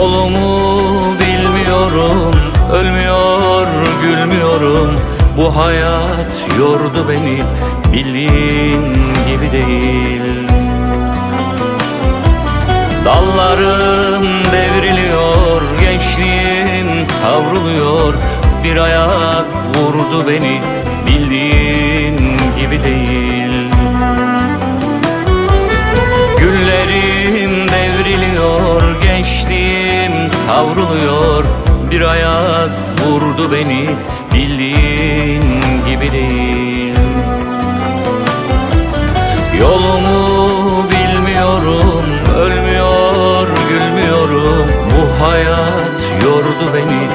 Yolumu bilmiyorum, ölmüyor, gülmüyorum. Bu hayat yordu beni, bildiğin gibi değil. Dallarım devriliyor, gençliğim savruluyor. Bir ayaz vurdu beni, bildiğin savruluyor. Bir ayaz vurdu beni, bildiğin gibi değil. Yolumu bilmiyorum, ölmüyor, gülmüyorum. Bu hayat yordu beni,